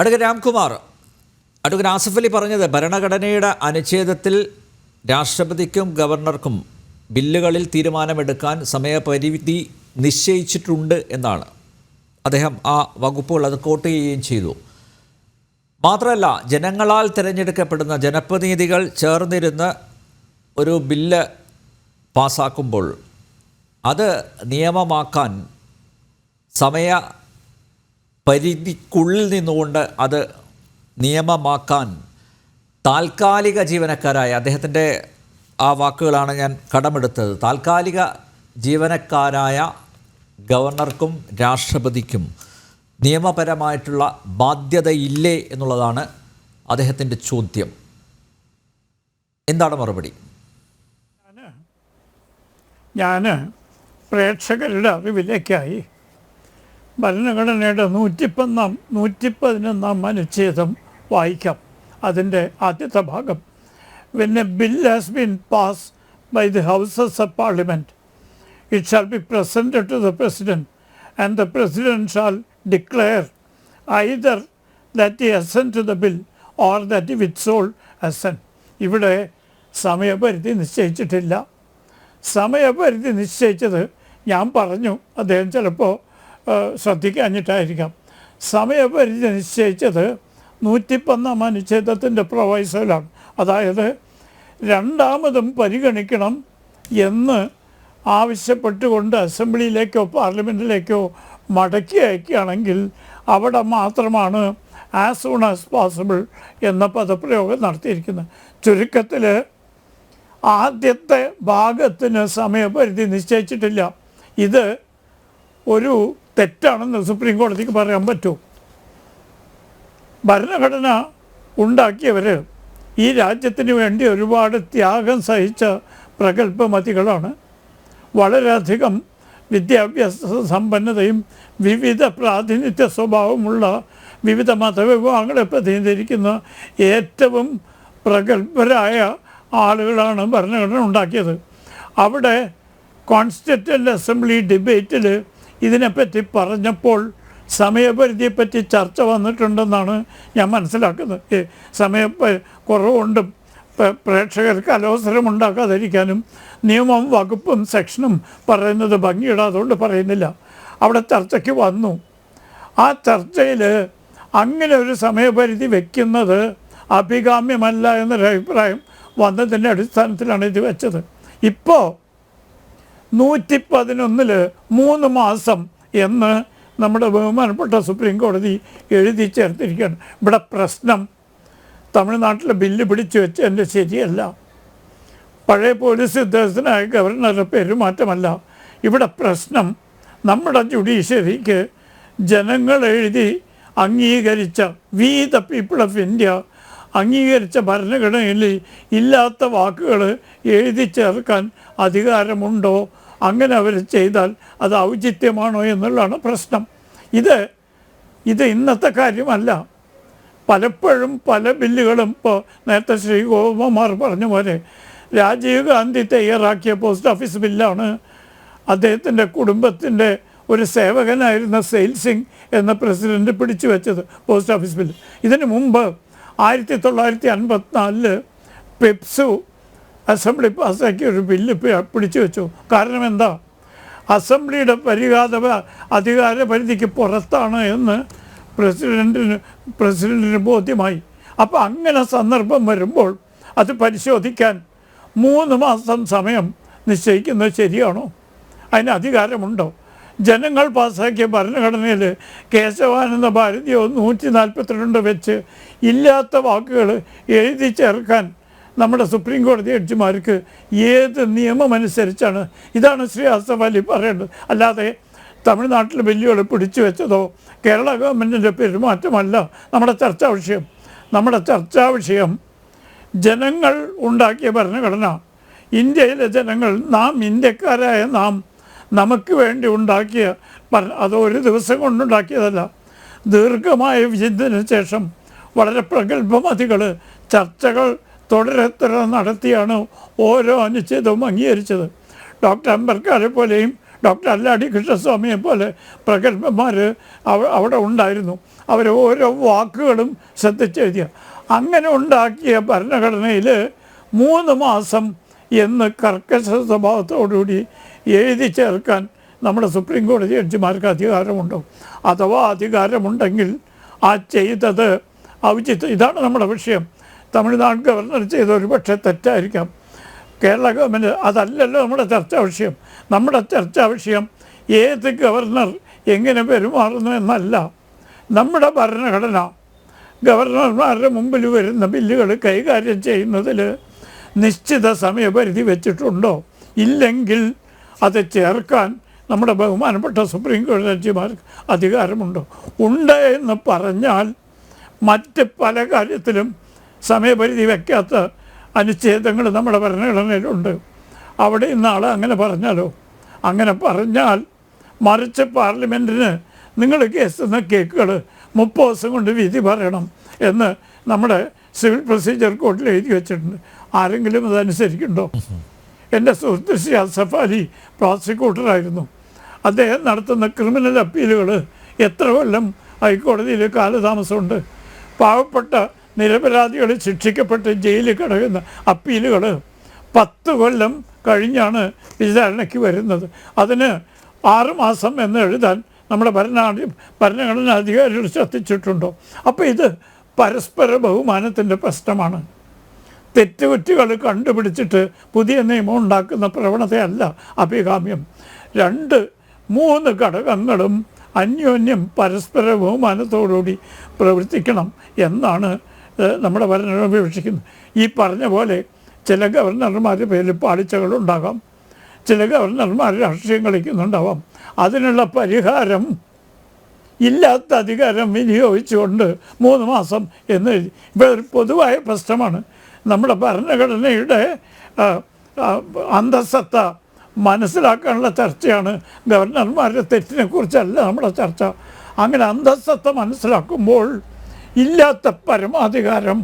അടുക്ക രാംകുമാർ അടുക്ക ആസിഫ് അലി പറഞ്ഞത് ഭരണഘടനയുടെ അനുച്ഛേദത്തിൽ രാഷ്ട്രപതിക്കും ഗവർണർക്കും ബില്ലുകളിൽ തീരുമാനമെടുക്കാൻ സമയപരിധി നിശ്ചയിച്ചിട്ടുണ്ട് എന്നാണ്. അദ്ദേഹം ആ വകുപ്പുകൾ അത് കോട്ട് ചെയ്യുകയും ചെയ്തു. മാത്രമല്ല ജനങ്ങളാൽ തിരഞ്ഞെടുക്കപ്പെടുന്ന ജനപ്രതിനിധികൾ ചേർന്നിരുന്ന് ഒരു ബില്ല് പാസ്സാക്കുമ്പോൾ അത് നിയമമാക്കാൻ സമയ പരിധിക്കുള്ളിൽ നിന്നുകൊണ്ട് അത് നിയമമാക്കാൻ താൽക്കാലിക ജീവനക്കാരായ അദ്ദേഹത്തിന്റെ ആ വാക്കുകളാണ് ഞാൻ കടമെടുത്തത്. താൽക്കാലിക ജീവനക്കാരായ ഗവർണർക്കും രാഷ്ട്രപതിക്കും നിയമപരമായിട്ടുള്ള ബാധ്യതയില്ലേ എന്നുള്ളതാണ് അദ്ദേഹത്തിന്റെ ചോദ്യം. എന്താണ് മറുപടി? ഞാൻ പ്രേക്ഷകരുടെ അറിവിലേക്കായി ഭരണഘടനയുടെ നൂറ്റിപ്പന്നാം നൂറ്റിപ്പതിനൊന്നാം അനുച്ഛേദം വായിക്കാം. അതിന്റെ ആദ്യത്തെ ഭാഗം. A bill has been pass by the houses of parliament it shall be presented to the president and the president shall declare either that he assent to the bill or that വിത്ത്സോൾ assent ഇവിടെ സമയപരിധി നിശ്ചയിച്ചിട്ടില്ല. സമയപരിധി നിശ്ചയിച്ചത് ഞാൻ പറഞ്ഞു. അദ്ദേഹം ചിലപ്പോൾ ശ്രദ്ധിക്കാഞ്ഞിട്ടായിരിക്കാം. സമയപരിധി നിശ്ചയിച്ചത് നൂറ്റിപ്പന്നാം അനുച്ഛേദത്തിന്റെ പ്രവൈസലാണ്. അതായത് രണ്ടാമതും പരിഗണിക്കണം എന്ന് ആവശ്യപ്പെട്ടുകൊണ്ട് അസംബ്ലിയിലേക്കോ പാർലമെന്റിലേക്കോ മടക്കി അയക്കുകയാണെങ്കിൽ അവിടെ മാത്രമാണ് ആസ് സൂൺ ആസ് പോസിബിൾ എന്ന പദപ്രയോഗം നടത്തിയിരിക്കുന്നത്. ചുരുക്കത്തിൽ ആദ്യത്തെ ഭാഗത്തിന് സമയപരിധി നിശ്ചയിച്ചിട്ടില്ല. ഇത് ഒരു തെറ്റാണെന്ന് സുപ്രീം കോടതിക്ക് പറയാൻ പറ്റൂ. ഭരണഘടന ഉണ്ടാക്കിയവർ ഈ രാജ്യത്തിന് വേണ്ടി ഒരുപാട് ത്യാഗം സഹിച്ച പ്രഗത്ഭമതികളാണ്. വളരെയധികം വിദ്യാഭ്യാസ സമ്പന്നതയും വിവിധ പ്രാതിനിധ്യ സ്വഭാവമുള്ള വിവിധ മതവിഭാഗങ്ങളെ പ്രതിനിധീകരിക്കുന്ന ഏറ്റവും പ്രഗത്ഭരായ ആളുകളാണ് ഭരണഘടന ഉണ്ടാക്കിയത്. അവിടെ കോൺസ്റ്റിറ്റ്യന്റ് അസംബ്ലി ഡിബേറ്റിൽ ഇതിനെപ്പറ്റി പറഞ്ഞപ്പോൾ സമയപരിധിയെപ്പറ്റി ചർച്ച വന്നിട്ടുണ്ടെന്നാണ് ഞാൻ മനസ്സിലാക്കുന്നത്. സമയ പ- പ്രേക്ഷകർക്ക് അലോസരം ഉണ്ടാക്കാതിരിക്കാനും നിയമവും വകുപ്പും സെക്ഷനും പറയുന്നത് ഭംഗിയിടാതുകൊണ്ട് പറയുന്നില്ല. അവിടെ ചർച്ചയ്ക്ക് വന്നു. ആ ചർച്ചയിൽ അങ്ങനെ ഒരു സമയപരിധി വയ്ക്കുന്നത് അഭികാമ്യമല്ല എന്നൊരു അഭിപ്രായം വന്നതിന്റെ അടിസ്ഥാനത്തിലാണ് ഇത് വെച്ചത്. ഇപ്പോൾ നൂറ്റി പതിനൊന്നിൽ മൂന്ന് മാസം എന്ന് നമ്മുടെ ബഹുമാനപ്പെട്ട സുപ്രീം കോടതി എഴുതി ചേർത്തിരിക്കുകയാണ്. ഇവിടെ പ്രശ്നം തമിഴ്നാട്ടിലെ ബില്ല് പിടിച്ചു വെച്ചതിന്റെ ശരിയല്ല. പഴയ പോലീസ് ഉദ്യോഗസ്ഥനായ ഗവർണറുടെ പെരുമാറ്റമല്ല. ഇവിടെ പ്രശ്നം നമ്മുടെ ജുഡീഷ്യറിക്ക് ജനങ്ങൾ എഴുതി അംഗീകരിച്ച we the people of India അംഗീകരിച്ച ഭരണഘടനയിൽ ഇല്ലാത്ത വാക്കുകൾ എഴുതി ചേർക്കാൻ അധികാരമുണ്ടോ അങ്ങനെ അവർ ചെയ്താൽ അത് ഔചിത്യമാണോ എന്നുള്ളതാണ് പ്രശ്നം. ഇത് ഇത് ഇന്നത്തെ കാര്യമല്ല. പലപ്പോഴും പല ബില്ലുകളും ഇപ്പോൾ നേരത്തെ ശ്രീ ഗോപകുമാർ പറഞ്ഞ പോലെ രാജീവ് ഗാന്ധി തയ്യാറാക്കിയ പോസ്റ്റ് ഓഫീസ് ബില്ലാണ് അദ്ദേഹത്തിന്റെ കുടുംബത്തിന്റെ ഒരു സേവകനായിരുന്ന സെയിൽ സിംഗ് എന്ന പ്രസിഡന്റ് പിടിച്ചു വെച്ചത് പോസ്റ്റ് ഓഫീസ് ബില്ല്. ഇതിനു മുമ്പ് ആയിരത്തി തൊള്ളായിരത്തി അൻപത്തിനാലിൽ പെപ്സു അസംബ്ലി പാസ്സാക്കിയ ഒരു ബില്ല് പിടിച്ചു വെച്ചു. കാരണം എന്താ? അസംബ്ലിയുടെ പരിഹാത അധികാര പരിധിക്ക് പുറത്താണ് എന്ന് പ്രസിഡന്റിന് പ്രസിഡന്റിന് ബോധ്യമായി. അപ്പോൾ അങ്ങനെ സന്ദർഭം വരുമ്പോൾ അത് പരിശോധിക്കാൻ മൂന്ന് മാസം സമയം നിശ്ചയിക്കുന്നത് ശരിയാണോ? അതിന് അധികാരമുണ്ടോ? ജനങ്ങൾ പാസ്സാക്കിയ ഭരണഘടനയിൽ കേശവാനന്ദ ഭാരതിയോ നൂറ്റി നാൽപ്പത്തിരണ്ട് വെച്ച് ഇല്ലാത്ത വാക്കുകൾ എഴുതി ചേർക്കാൻ നമ്മുടെ സുപ്രീം കോടതി ജഡ്ജിമാർക്ക് ഏത് നിയമമനുസരിച്ചാണ് ഇതാണ് ശ്രീ ആസഫ് അലി പറയേണ്ടത്. അല്ലാതെ തമിഴ്നാട്ടിൽ വെല്ലുവിളി പിടിച്ചു വെച്ചതോ കേരള ഗവൺമെന്റിന്റെ പെരുമാറ്റമല്ല നമ്മുടെ ചർച്ചാ വിഷയം. നമ്മുടെ ചർച്ചാ വിഷയം ജനങ്ങൾ ഉണ്ടാക്കിയ ഭരണഘടന. ഇന്ത്യയിലെ ജനങ്ങൾ നാം ഇന്ത്യക്കാരായ നാം നമുക്ക് വേണ്ടി ഉണ്ടാക്കിയ അത് ഒരു ദിവസം കൊണ്ടുണ്ടാക്കിയതല്ല. ദീർഘമായ വിചിന്തനത്തിന് ശേഷം വളരെ പ്രഗത്ഭമതികൾ ചർച്ചകൾ തുടരെ തുടരെ നടത്തിയാണ് ഓരോ അനുച്ഛേദവും അംഗീകരിച്ചത്. ഡോക്ടർ അംബേദ്കറെ പോലെയും ഡോക്ടർ അല്ലാടി കൃഷ്ണസ്വാമിയെ പോലെ പ്രഗത്ഭന്മാർ അവിടെ ഉണ്ടായിരുന്നു. അവർ ഓരോ വാക്കുകളും ശ്രദ്ധിച്ചെഴുതിയ അങ്ങനെ ഉണ്ടാക്കിയ ഭരണഘടനയിൽ മൂന്ന് മാസം എന്ന് കർക്കശ സ്വഭാവത്തോടുകൂടി എഴുതി ചേർക്കാൻ നമ്മുടെ സുപ്രീം കോടതി ജഡ്ജിമാർക്ക് അധികാരമുണ്ടോ? അഥവാ അധികാരമുണ്ടെങ്കിൽ ആ ചെയ്തത് ഔചിത്യം. ഇതാണ് നമ്മുടെ വിഷയം. തമിഴ്നാട് ഗവർണർ ചെയ്ത ഒരു പക്ഷേ തെറ്റായിരിക്കാം. കേരള ഗവൺമെന്റ് അതല്ലല്ലോ നമ്മുടെ ചർച്ചാ വിഷയം. നമ്മുടെ ചർച്ചാ വിഷയം ഏത് ഗവർണർ എങ്ങനെ പെരുമാറുന്നു എന്നല്ല. നമ്മുടെ ഭരണഘടന. ഗവർണർമാരുടെ മുമ്പിൽ വരുന്ന ബില്ലുകൾ കൈകാര്യം ചെയ്യുന്നതിൽ നിശ്ചിത സമയപരിധി വെച്ചിട്ടുണ്ടോ? ഇല്ലെങ്കിൽ അത് ചേർക്കാൻ നമ്മുടെ ബഹുമാനപ്പെട്ട സുപ്രീം കോടതി ജഡ്ജിമാർക്ക് അധികാരമുണ്ടോ? ഉണ്ട് എന്ന് പറഞ്ഞാൽ മറ്റ് പല കാര്യത്തിലും സമയപരിധി വയ്ക്കാത്ത അനുച്ഛേദങ്ങൾ നമ്മുടെ ഭരണഘടനയിലുണ്ട്. അവിടെ ഇന്നാൾ അങ്ങനെ പറഞ്ഞാലോ? അങ്ങനെ പറഞ്ഞാൽ മറിച്ച് പാർലമെന്റിന് നിങ്ങൾ കേസ് എന്ന കേക്കുകൾ മുപ്പത് ദിവസം കൊണ്ട് വിധി പറയണം എന്ന് നമ്മുടെ സിവിൽ പ്രൊസീജിയർ കോർട്ടിൽ എഴുതി വെച്ചിട്ടുണ്ട്. ആരെങ്കിലും അതനുസരിക്കുന്നുണ്ടോ എന്റെ സുഹൃത്ത് ശ്രീ അസഫ് അലി പ്രോസിക്യൂട്ടറായിരുന്നു. അദ്ദേഹം നടത്തുന്ന ക്രിമിനൽ അപ്പീലുകൾ എത്ര കൊല്ലം ഹൈക്കോടതിയിൽ കാലതാമസമുണ്ട്. പാവപ്പെട്ട നിരപരാധികൾ ശിക്ഷിക്കപ്പെട്ട് ജയിലിൽ കിടക്കുന്ന അപ്പീലുകൾ പത്ത് കൊല്ലം കഴിഞ്ഞാണ് വിചാരണയ്ക്ക് വരുന്നത്. അതിന് ആറുമാസം എന്ന് എഴുതാൻ നമ്മുടെ ഭരണാധി ഭരണഘടനാ അധികാരികൾ ശ്രദ്ധിച്ചിട്ടുണ്ടോ? അപ്പോൾ ഇത് പരസ്പര ബഹുമാനത്തിന്റെ പ്രശ്നമാണ്. തെറ്റുകുറ്റികൾ കണ്ടുപിടിച്ചിട്ട് പുതിയ നിയമം ഉണ്ടാക്കുന്ന പ്രവണതയല്ല അഭികാമ്യം. രണ്ട് മൂന്ന് ഘടകങ്ങളും അന്യോന്യം പരസ്പര ബഹുമാനത്തോടുകൂടി പ്രവർത്തിക്കണം എന്നാണ് നമ്മുടെ ഭരണഘടന വിവക്ഷിക്കുന്നു ഈ പറഞ്ഞ പോലെ ചില ഗവർണർമാരുടെ പേരിൽ പാളിച്ചകളുണ്ടാകാം. ചില ഗവർണർമാർ രാഷ്ട്രീയം കളിക്കുന്നുണ്ടാവാം. അതിനുള്ള പരിഹാരം ഇല്ലാത്ത അധികാരം വിനിയോഗിച്ചുകൊണ്ട് മൂന്ന് മാസം എന്ന് ഇപ്പോൾ ഒരു പൊതുവായ പ്രശ്നമാണ്. നമ്മുടെ ഭരണഘടനയുടെ അന്തസ്സത്ത മനസ്സിലാക്കാനുള്ള ചർച്ചയാണ് ഗവർണർമാരുടെ തെറ്റിനെ കുറിച്ചല്ല നമ്മുടെ ചർച്ച. അങ്ങനെ അന്തസ്സത്ത മനസ്സിലാക്കുമ്പോൾ ഇല്ലാത്ത പരമാധികാരം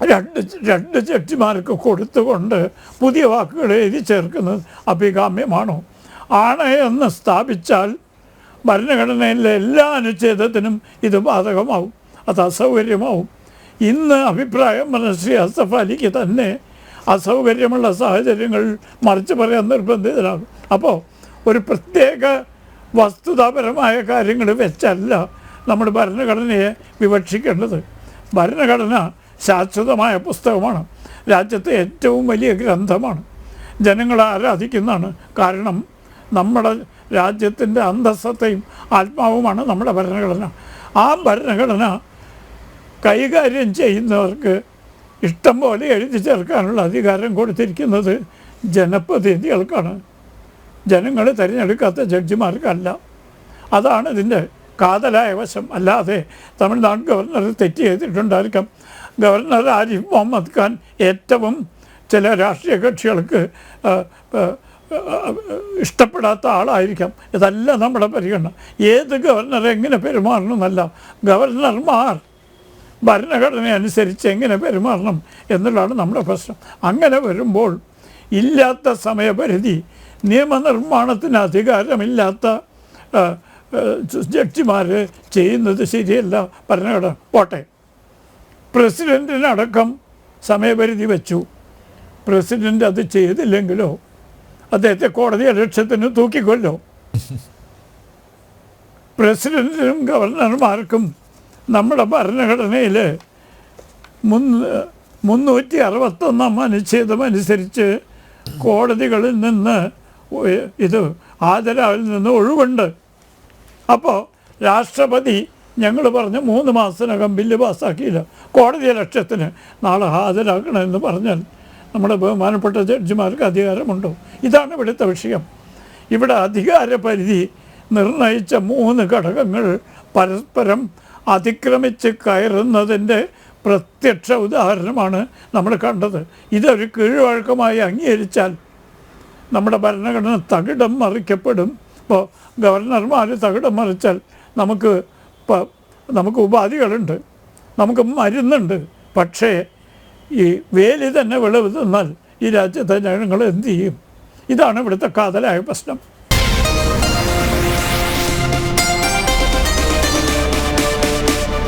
രണ്ട് രണ്ട് ജഡ്ജിമാർക്ക് കൊടുത്തുകൊണ്ട് പുതിയ വാക്കുകൾ എഴുതി ചേർക്കുന്നത് അഭികാമ്യമാണോ? ആണ് എന്ന് സ്ഥാപിച്ചാൽ ഭരണഘടനയിലെ എല്ലാ അനുച്ഛേദത്തിനും ഇത് ബാധകമാവും അത് അസൗകര്യമാവും. ഇന്ന് അഭിപ്രായം പറഞ്ഞ ശ്രീ അസഫ് അലിക്ക് തന്നെ അസൗകര്യമുള്ള സാഹചര്യങ്ങൾ മറിച്ച് പറയാൻ നിർബന്ധിതരാകും അപ്പോൾ ഒരു പ്രത്യേക വസ്തുതാപരമായ കാര്യങ്ങൾ വെച്ചല്ല നമ്മൾ ഭരണഘടനയെ വിവക്ഷിക്കേണ്ടത്. ഭരണഘടന ശാശ്വതമായ പുസ്തകമാണ്. രാജ്യത്തെ ഏറ്റവും വലിയ ഗ്രന്ഥമാണ്. ജനങ്ങളെ ആരാധിക്കുന്നതാണ് കാരണം നമ്മുടെ രാജ്യത്തിന്റെ അന്തസ്സത്തെയും ആത്മാവുമാണ് നമ്മുടെ ഭരണഘടന. ആ ഭരണഘടന കൈകാര്യം ചെയ്യുന്നവർക്ക് ഇഷ്ടം പോലെ എഴുതി ചേർക്കാനുള്ള അധികാരം കൊടുത്തിരിക്കുന്നത് ജനപ്രതിനിധികൾക്കാണ്. ജനങ്ങൾ തിരഞ്ഞെടുക്കാത്ത ജഡ്ജിമാർക്കല്ല. അതാണ് ഇതിന്റെ കാതലായ വശം. അല്ലാതെ തമിഴ്നാട് ഗവർണർ തെറ്റ് ചെയ്തിട്ടുണ്ടായിരിക്കാം. ഗവർണർ ആരിഫ് മുഹമ്മദ് ഖാൻ ഏറ്റവും ചില രാഷ്ട്രീയ കക്ഷികൾക്ക് ഇഷ്ടപ്പെടാത്ത ആളായിരിക്കാം. ഇതല്ല നമ്മുടെ പരിഗണന. ഏത് ഗവർണർ എങ്ങനെ പെരുമാറണമെന്നല്ല. ഗവർണർമാർ ഭരണഘടന അനുസരിച്ച് എങ്ങനെ പെരുമാറണം എന്നുള്ളതാണ് നമ്മുടെ പ്രശ്നം. അങ്ങനെ വരുമ്പോൾ ഇല്ലാത്ത സമയപരിധി നിയമനിർമ്മാണത്തിന് അധികാരമില്ലാത്ത ജഡ്ജിമാർ ചെയ്യുന്നത് ശരിയല്ല. ഭരണഘടന പോട്ടെ. പ്രസിഡന്റിനടക്കം സമയപരിധി വെച്ചു. പ്രസിഡന്റ് അത് ചെയ്തില്ലെങ്കിലോ അദ്ദേഹത്തെ കോടതി അലക്ഷ്യത്തിന് തൂക്കിക്കൊല്ലോ. പ്രസിഡന്റിനും ഗവർണർമാർക്കും നമ്മുടെ ഭരണഘടനയിൽ മുന്ന് മുന്നൂറ്റി അറുപത്തൊന്നാം അനുച്ഛേദം അനുസരിച്ച് കോടതികളിൽ നിന്ന് ഇത് ആദരാവിൽ നിന്ന് ഒഴിവുണ്ട്. അപ്പോൾ രാഷ്ട്രപതി ഞങ്ങൾ പറഞ്ഞ് മൂന്ന് മാസത്തിനകം ബില്ല് പാസ്സാക്കിയില്ല. കോടതി ലക്ഷ്യത്തിന് നാളെ ഹാജരാക്കണമെന്ന് പറഞ്ഞാൽ നമ്മുടെ ബഹുമാനപ്പെട്ട ജഡ്ജിമാർക്ക് അധികാരമുണ്ടോ? ഇതാണ് ഇവിടുത്തെ വിഷയം. ഇവിടെ അധികാര പരിധി നിർണയിച്ച മൂന്ന് ഘടകങ്ങൾ പരസ്പരം അതിക്രമിച്ച് കയറുന്നതിന്റെ പ്രത്യക്ഷ ഉദാഹരണമാണ് നമ്മൾ കണ്ടത്. ഇതൊരു കീഴ്വഴക്കമായി അംഗീകരിച്ചാൽ നമ്മുടെ ഭരണഘടന തകിടം മറിക്കപ്പെടും. ഇപ്പോൾ ഗവർണർമാർ തകിടം മറിച്ചാൽ നമുക്ക് നമുക്ക് ഉപാധികളുണ്ട് നമുക്ക് മരുന്നുണ്ട്. പക്ഷേ ഈ വേലി തന്നെ വിളവ് തന്നാൽ ഈ രാജ്യത്തെ ജനങ്ങൾ എന്തു ചെയ്യും? ഇതാണ് ഇവിടുത്തെ കാതലായ പ്രശ്നം.